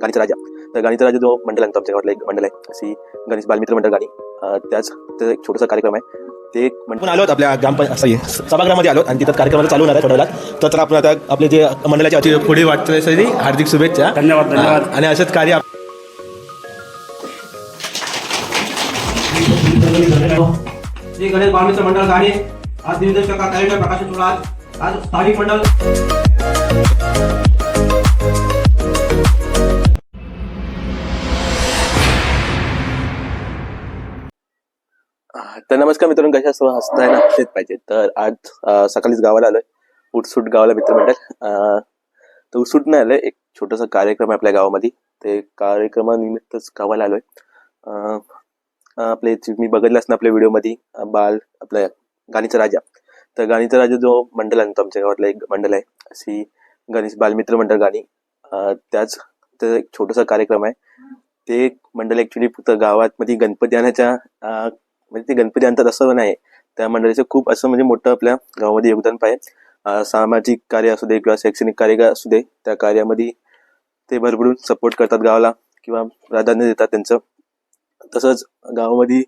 गाणीचा राजा. तर गाणीचा राजा जो मंडळ आहे तो आमच्या गावातला एक मंडळ आहे अशी गणेश बालमित्र मंडळ गाणी. त्याच त्याचा एक छोटासा कार्यक्रम आहे. ते आपण आलो आपल्या ग्राम सभागृहामध्ये आलो आणि तिथं कार्यक्रमाला चालू होणार आहे थोड्या वेळात. तर चला आपण आता आपले जे मंडळाचे अति पुढील वाटचालीसाठी हार्दिक शुभेच्छा. धन्यवाद, धन्यवाद. आणि असंच कार्य श्री गणेश बालमित्र मंडळ गाणे. आज दिग्दर्शक कार्यक्रम प्रकाश चोळा आज आज स्थानिक मंडळ मित्रांनो कशा सर्व हसताय ना तेच पाहिजे. तर आज सकाळीच गावाला आलोय. उठसूट गावाला मित्र मंडळ तर उठसूट नाही आलोय. एक छोटासा कार्यक्रम आहे आपल्या गावामध्ये. ते कार्यक्रमानिमित्तच गावाला आलोय. आपले मी बघितलं असणार आपल्या व्हिडिओमध्ये बाल आपल्या गाणीचा राजा. तर गाणीचा राजा जो मंडळ आहे तो आमच्या गावातला एक मंडळ आहे. अशी गणेश बालमित्र मंडळ गाणी. त्याच त्याचा एक छोटासा कार्यक्रम आहे. ते एक मंडळ ऍक्च्युली फक्त गावात मध्ये गणपती आणायच्या म्हणजे ते गणपती आणतात असं नाही. त्या मंडळाचं खूप असं म्हणजे मोठं आपल्या गावामध्ये योगदान पाहिजे सामाजिक कार्य असू दे किंवा शैक्षणिक कार्य असू दे त्या कार्यामध्ये ते भरभरून सपोर्ट करतात गावाला किंवा प्राधान्य देतात त्यांचं. तसंच गावामध्ये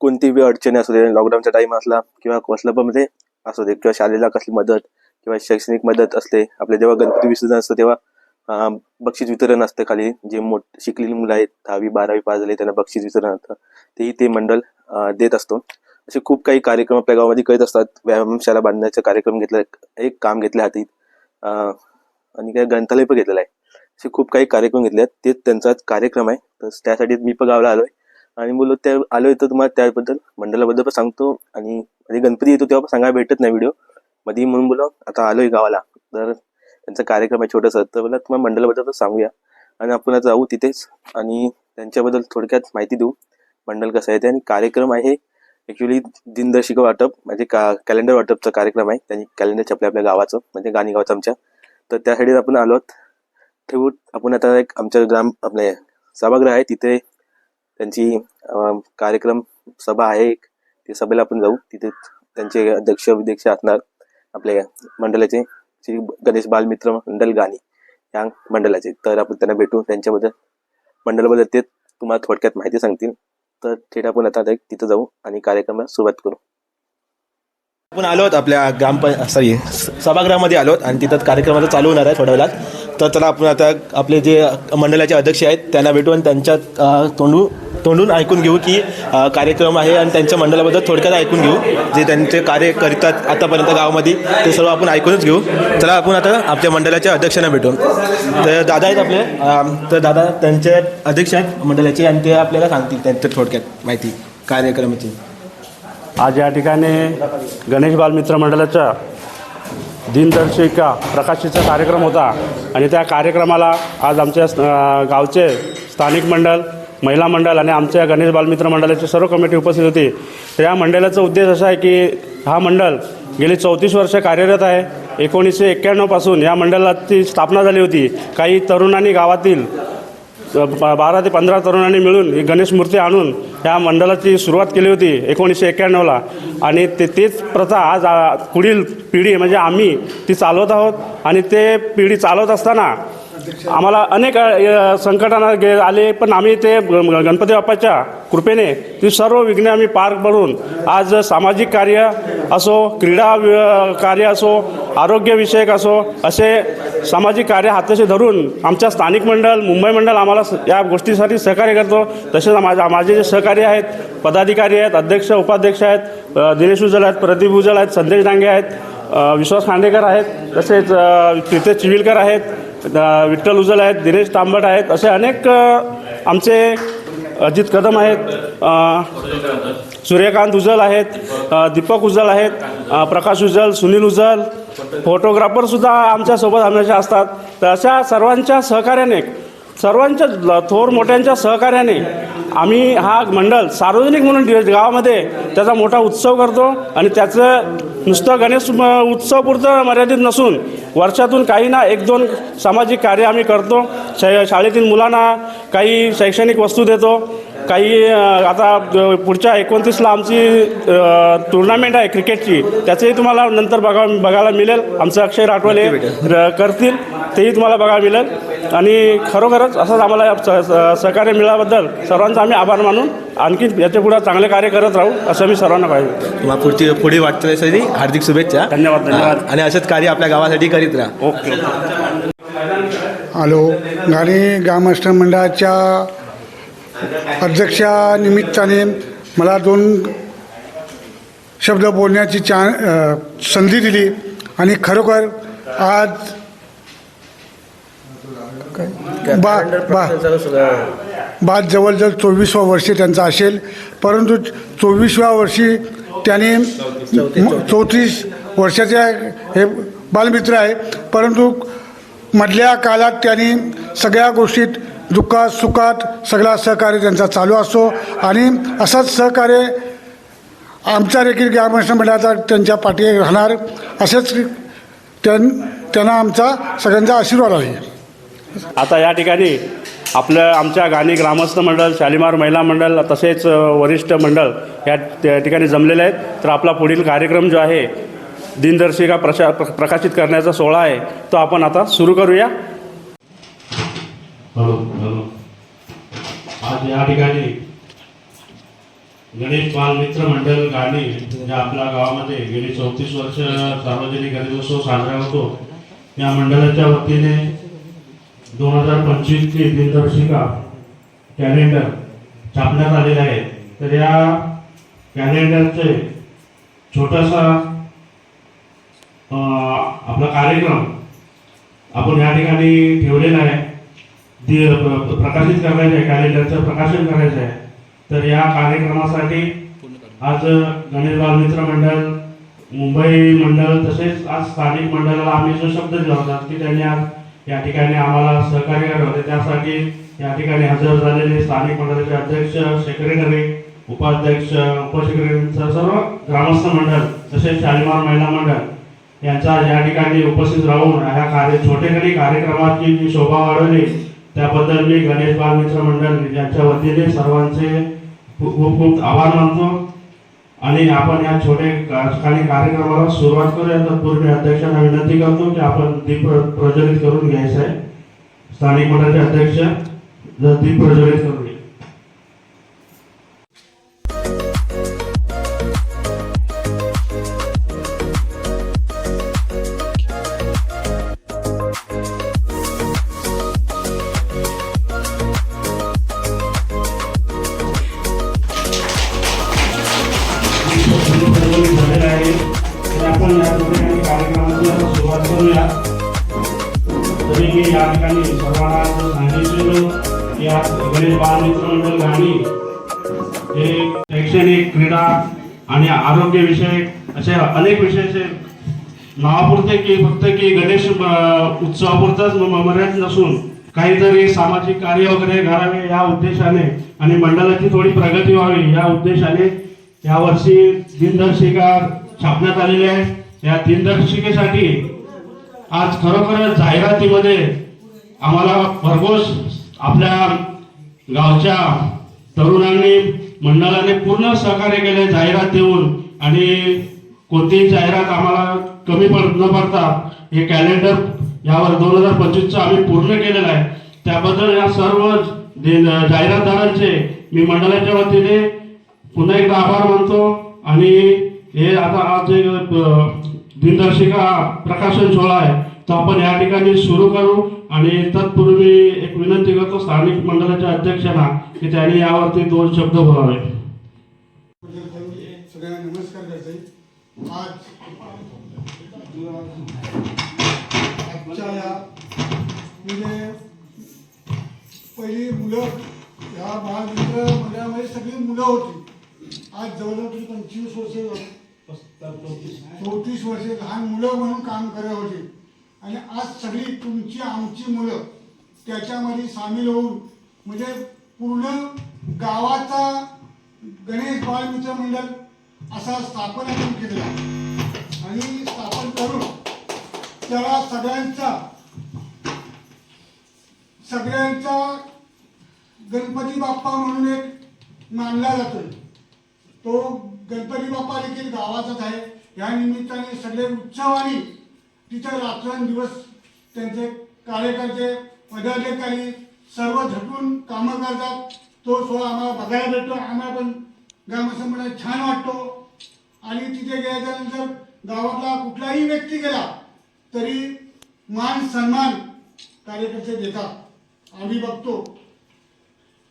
कोणती बी अडचणी असू दे लॉकडाऊनचा टाईम असला किंवा कसलं पण म्हणजे असू दे किंवा शाळेला कसली मदत किंवा शैक्षणिक मदत असते. आपले जेव्हा गणपती विसर्जन असतं तेव्हा बक्षीस वितरण असतं खाली. जे मोठ शिकलेली मुलं आहेत दहावी बारावी पास झाले त्यांना बक्षीस वितरण असतं. तेही ते मंडळ देत असतो. असे खूप काही कार्यक्रम आपल्या गावामध्ये करत असतात. व्यायामशाला बांधण्याचा कार्यक्रम घेतला एक काम घेतले हाती. आणि काय ग्रंथालय पण घेतलेलं आहे. असे खूप काही कार्यक्रम घेतले आहेत. तेच त्यांचा कार्यक्रम आहे. तर त्यासाठी मी पण गावाला आलोय. आणि बोललो त्या आलोय तर तुम्हाला त्याबद्दल मंडळाबद्दल पण सांगतो. आणि म्हणजे गणपती येतो तेव्हा पण सांगायला भेटत नाही व्हिडिओमध्ये म्हणून बोलो आता आलोय गावाला. तर त्यांचा कार्यक्रम आहे छोटासा. तर मला तुम्हाला मंडळाबद्दल पण सांगूया. आणि आपण आता जाऊ तिथेच. आणि त्यांच्याबद्दल थोडक्यात माहिती देऊ. मंडल कसं आहे ते आणि कार्यक्रम आहे. ॲक्च्युली दिनदर्शिका वाटप म्हणजे का कॅलेंडर वाटपचा कार्यक्रम आहे. त्यांनी कॅलेंडर छापले आपल्या गावाचं म्हणजे गाणी गावाचं आमच्या. तर त्यासाठी आपण आलो आहोत. ठेवू आपण आता एक आमच्या ग्राम आपले सभागृह आहे. तिथे त्यांची कार्यक्रम सभा आहे एक. त्या सभेला आपण जाऊ. तिथे त्यांचे अध्यक्ष विध्यक्ष असणार आपल्या मंडळाचे श्री गणेश बालमित्र मंडल गाणी या मंडळाचे तर आपण त्यांना भेटू. त्यांच्याबद्दल मंडळाबद्दल ते तुम्हाला थोडक्यात माहिती सांगतील. तर थेट आपण आता एक तिथं जाऊ आणि कार्यक्रमाला सुरुवात करू. आपण आलो आहोत आपल्या ग्राम सॉरी सभागृहामध्ये आलो आणि तिथं कार्यक्रमाला चालू होणार आहे थोड्या वेळात. तर चला आपण आता आपले जे मंडळाचे अध्यक्ष आहेत त्यांना भेटू आणि त्यांच्या तोंडू तोंडून ऐकून घेऊ की कार्यक्रम आहे आणि त्यांच्या मंडळाबद्दल थोडक्यात ऐकून घेऊ. जे त्यांचे कार्य करतात आतापर्यंत गावामध्ये ते सर्व आपण ऐकूनच घेऊ. चला आपण आता आपल्या मंडळाच्या अध्यक्षांना भेटू तर दादा आहेत आपले. तर दादा त्यांचे अध्यक्ष आहेत मंडळाचे आणि ते आपल्याला सांगतील त्यांच्या थोडक्यात माहिती कार्यक्रमाची. आज या ठिकाणी गणेश बालमित्र मंडळाचा दिनदर्शिका प्रकाशीचा कार्यक्रम होता. आणि त्या कार्यक्रमाला आज आमच्या गावचे स्थानिक मंडळ महिला मंडळ आणि आमच्या गणेश बालमित्र मंडळाची सर्व कमिटी उपस्थित होती. तर या मंडळाचा उद्देश असा आहे की हा मंडळ गेली चौतीस वर्ष कार्यरत आहे. एकोणीसशे एक्क्याण्णवपासून या मंडळाची स्थापना झाली होती. काही तरुणांनी गावातील बारा ते पंधरा तरुणांनी मिळून ही गणेश मूर्ती आणून या मंडळाची सुरुवात केली होती एकोणीसशे एक्क्याण्णवला. आणि ते तेच प्रथा आज पुढील पिढी म्हणजे आम्ही ती चालवत आहोत. आणि ते पिढी चालवत असताना आम्हाला अनेक संकटांना गे आले पण आम्ही ते ग- गणपती बाप्पाच्या कृपेने ती सर्व विघ्ने आम्ही पार पडून आज सामाजिक कार्य असो क्रीडा वि- कार्य असो आरोग्यविषयक असो असे सामाजिक कार्य हाताशी धरून आमच्या स्थानिक मंडळ मुंबई मंडळ आम्हाला या गोष्टीसाठी सहकार्य करतो. तसेच माझ्या माझे जे सहकार्य आहेत पदाधिकारी आहेत अध्यक्ष उपाध्यक्ष आहेत दिनेश उजल आहेत प्रदीप उजल आहेत संदेश डांगे आहेत विश्वास खांडेकर आहेत तसेच तिथे प्रितेश चिविलकर आहेत विठ्ठल उजल आहेत दिनेश तांबट आहेत असे अनेक आमचे अजित कदम आहेत सूर्यकांत उजल आहेत दीपक उजल आहेत प्रकाश उजल सुनील उजल फोटोग्राफरसुद्धा आमच्यासोबत हमेशा असतात. तर अशा सर्वांच्या सहकार्याने सर्वांच्या थोर मोठ्यांच्या सहकार्याने आम्ही हा मंडळ सार्वजनिक म्हणून गावामध्ये त्याचा मोठा उत्सव करतो आणि त्याचं नुसतं गणेश म- उत्सवपुरतं मर्यादित नसून वर्षातून काही ना एक दोन सामाजिक कार्य आम्ही करतो. शाळेतील मुलांना काही शैक्षणिक वस्तू देतो. काही आता पुढच्या एकोणतीसला आमची टुर्नामेंट आहे क्रिकेटची त्याचंही तुम्हाला नंतर बघा बघायला मिळेल. आमचं अक्षय राठवले र- करतील. तेही तुम्हाला बघायला मिळेल. आणि खरोखरच असंच आम्हाला सहकार्य मिळाल्याबद्दल सर्वांचा आम्ही आभार मानून आणखी याच्यापुढे चांगले कार्य करत राहू असं मी सर्वांना पाहिजे. तुम्हाला पुढची पुढील वाटचालीसाठी हार्दिक शुभेच्छा. धन्यवाद, धन्यवाद. आणि असंच कार्य आपल्या गावासाठी करीत राहा. ओके. हॅलो गाणी ग्रामस्थ मंडळाच्या अध्यक्षानिमित्ताने मला दोन शब्द बोलण्याची चा संधी दिली आणि खरोखर आज बा बा बाद जवळजवळ चोवीसव्या वर्षी त्यांचा असेल परंतु चोवीसव्या वर्षी त्याने चौतीस वर्षाचे हे बालमित्र आहे परंतु मधल्या काळात त्यांनी सगळ्या गोष्टीत दुःखात सुखात सगळा सहकार्य त्यांचा चालू असतो आणि असंच सहकार्य आमच्या देखील ग्रामस्थ मंडळाचा त्यांच्या पाठी राहणार असेच त्यां त्यांना आमचा सगळ्यांचा आशीर्वाद आहे. आता या ठिकाणी आपलं आमच्या गाणी ग्रामस्थ मंडळ शालिमार महिला मंडळ तसेच वरिष्ठ मंडळ या त्या ठिकाणी जमलेले आहेत. तर आपला पुढील कार्यक्रम जो आहे दिनदर्शिका प्रशा प्र- प्रकाशित करण्याचा सोहळा आहे तो आपण आता सुरू करूया. आज या ठिकाणी गणेश बाल मित्र मंडळ गाणी म्हणजे आपल्या गावामध्ये गेली चौतीस वर्ष सार्वजनिक गणेशोत्सव साजरा होतो या मंडळाच्या वतीने दोन हजार पंचवीसची दिनदर्शिका कॅलेंडर छापण्यात आलेले आहे. तर या कॅलेंडरचे छोटासा आपला कार्यक्रम आपण या ठिकाणी ठेवलेला आहे. दि प्रकाशित करायचं आहे कॅलेंडरचं प्रकाशन करायचं आहे तर या कार्यक्रमासाठी आज गणेश बालमित्र मंडळ मुंबई मंडळ तसेच आज स्थानिक मंडळाला आम्ही जो शब्द दिला होता की त्यांनी आज या ठिकाणी आम्हाला सहकार्य करावं. होते त्यासाठी या ठिकाणी हजर झालेले स्थानिक मंडळाचे अध्यक्ष सेक्रेटरी उपाध्यक्ष उपसेक्रेटरीचं सर्व ग्रामस्थ मंडळ तसेच शालिमार महिला मंडळ यांचा या ठिकाणी उपस्थित राहून ह्या कार्य छोटेखानी कार्यक्रमाची जी शोभा वाढवली त्याबद्दल मी गणेश बालमित्र मंडळ यांच्या वतीने सर्वांचे खूप खूप आभार मानतो. आणि आपण या छोटे काही कार्यक्रमाला सुरुवात करूया. तर पूर्ण अध्यक्षांना विनंती करतो की आपण दीप प्रज्वलित करून घ्यायचं आहे. स्थानिक मंडळाचे अध्यक्ष दीप प्रज्वलित करून प्रज्वलित गणेश बालमित्र मंडळ घाणी हे शैक्षणिक क्रीडा आणि आरोग्य विषयक असे अनेक विषयाचे नावापुरते की फक्त की गणेश उत्सवापुरताच मर्यादित नसून काहीतरी सामाजिक कार्य वगैरे घडावे या उद्देशाने आणि मंडळाची थोडी प्रगती व्हावी या उद्देशाने यावर्षी दिनदर्शिका छापण्यात आलेली आहे. या दिनदर्शिकेसाठी आज खरोखर जाहिरातीमध्ये आम्हाला भरघोस आपल्या गावच्या तरुणांनी मंडळाने पूर्ण सहकार्य केले जाहिरात देऊन. आणि कोणतीही जाहिरात आम्हाला कमी पड न पडता हे कॅलेंडर यावर दोन हजार पंचवीसचं आम्ही पूर्ण केलेलं आहे. त्याबद्दल या सर्व दे- जाहिरातदारांचे मी मंडळाच्या वतीने पुन्हा एकदा आभार मानतो. आणि हे आता आज जे दिनदर्शिका प्रकाशन सोहळा आहे. तो आपण या ठिकाणी सुरू करू आणि तत्पूर्वी एक विनंती करतो स्थानिक मंडळाच्या अध्यक्षांना की त्यांनी यावरती दोन शब्द बोलावे. सगळ्यांना नमस्कार करते. आज आजच्या या म्हणजे पहिली मुलं या बालमित्र मंडळामध्ये सगळी मुलं होती. आज जवळजवळ पंचवीस वर्ष चौतीस वर्षे लहान मुलं म्हणून काम करत होते. आणि आज सगळी तुमची आमची मुलं त्याच्यामध्ये सामील होऊन म्हणजे पूर्ण गावाचा गणेश बालमित्र मंडळ असा स्थापन आपण केलेला आणि स्थापन करून त्याला सगळ्यांचा सगळ्यांचा गणपती बाप्पा म्हणून एक मानला जातो. तो गणपती बाप्पा देखील गावाचाच आहे. या निमित्ताने सगळे उत्सवाने तिथे रात्रंदिवस त्यांचे कार्यकर्ते पदाधिकारी सर्व झटून कामं करतात. तो सोहळा आम्हाला बघायला भेटतो. आम्हाला पण ग्रामसंघाला छान वाटतो. आणि तिथे गेल्याच्यानंतर गावातला कुठलाही व्यक्ती गेला तरी मान सन्मान कार्यकर्ते देतात. आम्ही बघतो.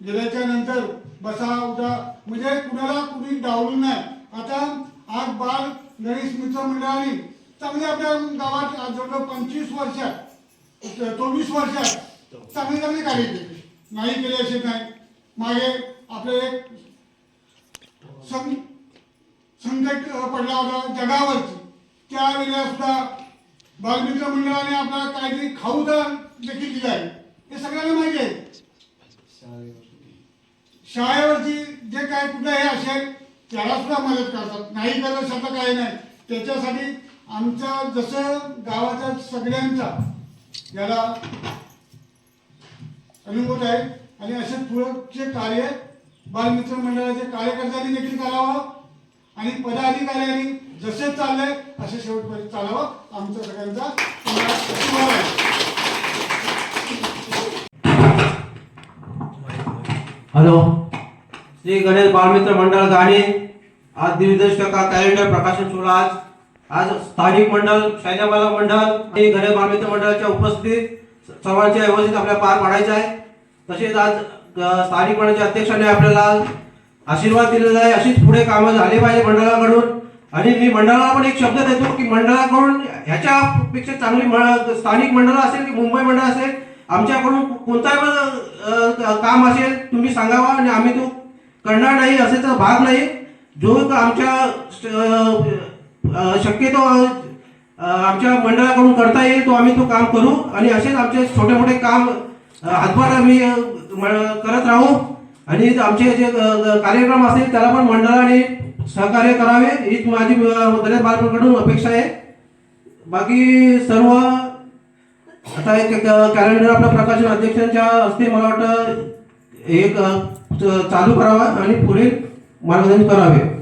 गेल्याच्यानंतर बसा उठा. म्हणजे कुणाला कुणी डावलू नाही आता आज बाल गणेश मित्र मंडळाने चांगले आपल्या गावात जवळजवळ पंचवीस वर्षात चोवीस वर्षात चांगले चांगले कार्य केले. नाही केले असे नाही. मागे आपले एक संकट पडला होता जगावरची त्यावेळेला सुद्धा बालमित्र मंडळाने आपल्याला काहीतरी खाऊ देखील दिलं आहे. हे सगळ्यांना माहिती आहे. शाळेवरची जे काय कुठं हे असेल त्याला सुद्धा मदत करतात. नाही करत असं काही नाही. त्याच्यासाठी आमचा जसं गावाचा सगळ्यांचा याला अनुभूत आहे आणि असे पूरकचे कार्य बालमित्र मंडळाचे कार्यकर्त्यांनी देखील करावं आणि पदाधिकाऱ्यांनी जसे चाललंय असे शेवटपर्यंत चालावं. आमचा सगळ्यांचा आहे. हॅलो. श्री गणेश बालमित्र मंडळ गाणे आज दिवदश टक्का कॅलेंडर प्रकाशन सोहळा आज आज स्थानिक मंडळ शायनाबाला मंडळ आणि गणेश बालमित्र मंडळाच्या उपस्थितीत सर्वांच्या व्यवस्थित आपल्याला पार पाडायचं आहे. तसेच आज स्थानिक मंडळाच्या अध्यक्षाने आपल्याला आशीर्वाद दिलेला आहे. अशीच पुढे कामं झाली पाहिजे मंडळाकडून. आणि मी मंडळाला पण एक शब्द देतो की मंडळाकडून ह्याच्यापेक्षा चांगली स्थानिक मंडळ असेल की मुंबई मंडळ असेल आमच्याकडून कोणताही पण, काम असेल तुम्ही सांगावा आणि आम्ही तो करणार नाही असे तर भाग नाही. जो आमच्या शक्यतो आमच्या मंडळाकडून करता येईल तो आम्ही तो काम करू. आणि असेच आमचे छोटे मोठे काम हातभार आम्ही म- करत राहू. आणि आमचे जे कार्यक्रम असतील त्याला पण मंडळाने सहकार्य करावे. हीच माझी दलित बालकांकडून अपेक्षा आहे. बाकी सर्व आता एक कॅलेंडर आपल्या प्रकाशन अध्यक्षांच्या हस्ते मला वाटतं एक च- चालू करावा आणि पुढील मार्गदर्शन करावे.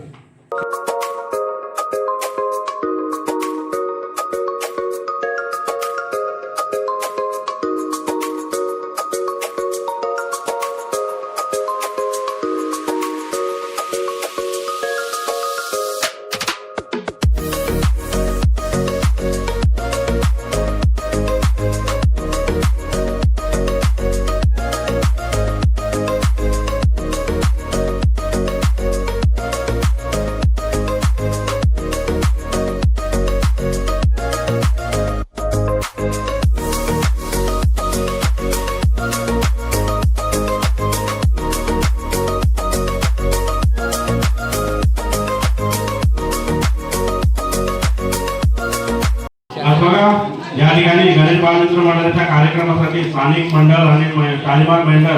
बालमित्र मंडळाच्या कार्यक्रमासाठी स्थानिक मंडळ आणि तालिबान मंडळ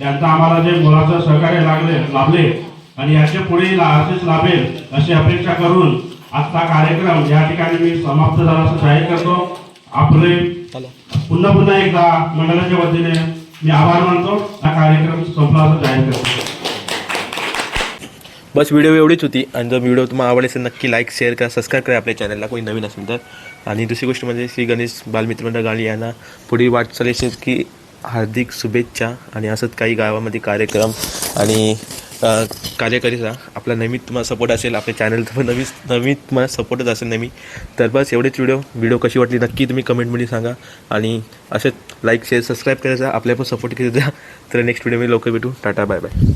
यांचं आम्हाला जे मुलाचं सहकार्य लागले लाभले आणि याच्यापुढे असेच लाभेल अशी अपेक्षा करून आजचा कार्यक्रम या ठिकाणी मी समाप्त झाला असं जाहीर करतो. आपले पुन्हा पुन्हा एकदा मंडळाच्या वतीने मी आभार मानतो. हा कार्यक्रम संपला असं जाहीर करतो. बस व्हिडिओ एवढीच होती. आणि जर व्हिडिओ तुम्हाला आवडले असेल नक्की लाईक शेअर करा सबस्क्राईब करा आपल्या चॅनलला कोणी नवीन असेल तर. आणि दुसरी गोष्ट म्हणजे श्री गणेश बालमित्र गाणी यांना पुढील वाटचालीशी की हार्दिक शुभेच्छा आणि असंच काही गावामध्ये कार्यक्रम आणि कार्य कार्यकरीचा आपला नवीन तुम्हाला सपोर्ट असेल आपल्या चॅनलचा पण नवीन नवीन तुम्हाला सपोर्टच असेल नेहमी तर बस एवढेच व्हिडिओ व्हिडिओ कशी वाटली नक्की तुम्ही कमेंटमध्ये सांगा. आणि असेच लाईक शेअर सबस्क्राईब करायचा आपल्या पण सपोर्ट करत द्या तर नेक्स्ट व्हिडिओमध्ये लवकर भेटू. Tata bye bye